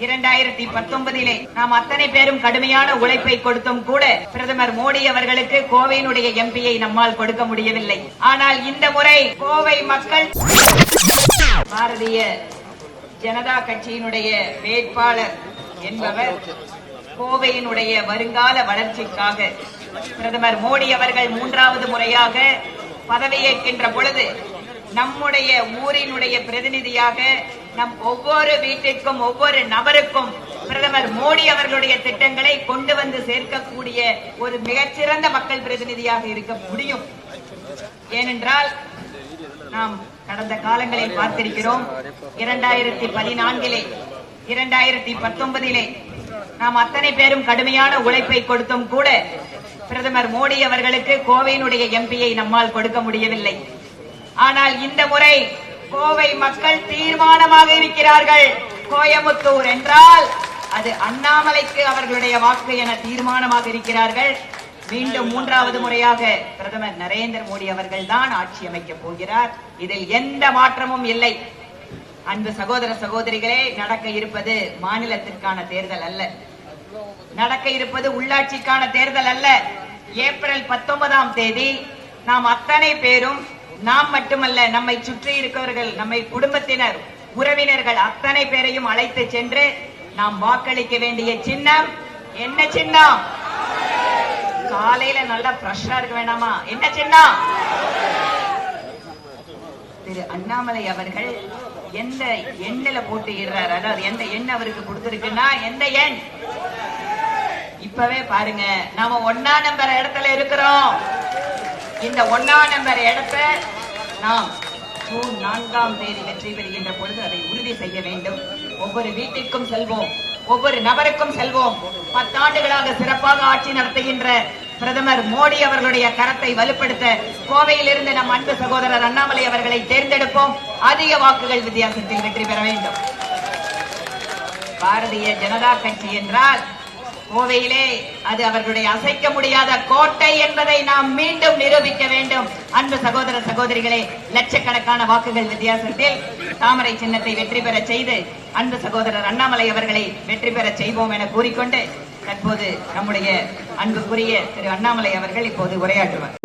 இரண்டாயிரத்தி பத்தொன்பதிலே நாம் அத்தனை பேரும் கடுமையான உழைப்பை கொடுத்தும் கூட பிரதமர் மோடி அவர்களுக்கு கோவையினுடைய எம்பியை நம்மால் கொடுக்க முடியவில்லை. ஆனால் இந்த முறை கோவை மக்கள் பாரதிய ஜனதா கட்சியினுடைய வேட்பாளர் என்பவர் கோவையினுடைய வருங்கால வளர்ச்சிக்காக பிரதமர் மோடி அவர்கள் மூன்றாவது முறையாக பதவியேற்கின்ற பொழுது நம்முடைய ஊரினுடைய பிரதிநிதியாக நம் ஒவ்வொரு வீட்டிற்கும் ஒவ்வொரு நபருக்கும் பிரதமர் மோடி அவர்களுடைய திட்டங்களை கொண்டு வந்து சேர்க்கக்கூடிய ஒரு மிகச்சிறந்த மக்கள் பிரதிநிதியாக இருக்க முடியும். ஏனென்றால் நாம் கடந்த காலங்களில் பார்த்திருக்கிறோம் இரண்டாயிரத்தி பதினான்கிலே இரண்டாயிரத்தி பத்தொன்பதிலே நாம் அத்தனை பேரும் கடுமையான உழைப்பை கொடுத்தும் கூட பிரதமர் மோடி அவர்களுக்கு கோவையினுடைய எம்பியை நம்மால் கொடுக்க முடியவில்லை. ஆனால் இந்த முறை கோவை மக்கள் தீர்மானமாக இருக்கிறார்கள். கோயமுத்தூர் என்றால் அது அண்ணாமலைக்கு அவர்களுடைய வாக்கு என தீர்மானமாக இருக்கிறார்கள். மீண்டும் மூன்றாவது முறையாக பிரதமர் நரேந்திர மோடி அவர்கள் தான் ஆட்சி அமைக்கப் போகிறார். இதில் எந்த மாற்றமும் இல்லை. அன்பு சகோதர சகோதரிகளே நடக்க இருப்பது மாநிலத்திற்கான தேர்தல் அல்ல. நடக்க இருப்பது உள்ளாட்சிக்கான தேர்தல் அல்ல. ஏப்ரல் பத்தொன்பதாம் தேதி நாம் அத்தனை பேரும் நாம் மட்டுமல்ல நம்மை சுற்றி இருக்கவர்கள் நம்மை குடும்பத்தினர் உறவினர்கள் அத்தனை பேரையும் அழைத்து சென்று நாம் வாக்களிக்க வேண்டிய சின்னம். என்ன சின்னம்? காலையில நல்லா ஃப்ரெஷ்ஷா இருக்க வேணாமா? என்ன சின்னம்? திரு அண்ணாமலை அவர்கள் எந்த எண்ணில போட்டு இடுறாரு அதாவது எந்த எண் அவருக்கு கொடுத்திருக்குன்னா எந்த எண்? இப்பவே பாருங்க நாம ஒன்னா நம்பர் இடத்துல இருக்கிறோம். இந்த ஒன்னா நம்பர் இடத்த நாம் ஜூன் நான்காம் தேதி வெற்றி பெறுகின்ற பொழுது அதை உறுதி செய்ய வேண்டும். ஒவ்வொரு வீட்டிற்கும் செல்வோம். ஒவ்வொரு நபருக்கும் செல்வோம். பத்தாண்டுகளாக சிறப்பாக ஆட்சி நடத்துகின்ற பிரதமர் மோடி அவர்களுடைய கரத்தை வலுப்படுத்த கோவையில் இருந்து நம் அன்பு சகோதரர் அண்ணாமலை அவர்களை தேர்ந்தெடுப்போம். அதிக வாக்குகள் வித்தியாசத்தில் வெற்றி பெற வேண்டும். பாரதிய ஜனதா கட்சி என்றால் கோவையிலே அது அவர்களுடைய அசைக்க முடியாத கோட்டை என்பதை நாம் மீண்டும் நிரூபிக்க வேண்டும். அன்பு சகோதர சகோதரிகளே லட்சக்கணக்கான வாக்குகள் வித்தியாசத்தில் தாமரை சின்னத்தை வெற்றி பெற செய்து அன்பு சகோதரர் அண்ணாமலை அவர்களை வெற்றி பெற செய்வோம் என கூறிக்கொண்டு தற்போது நம்முடைய அன்புக்குரிய திரு அண்ணாமலை அவர்கள் இப்போது உரையாற்றுவார்.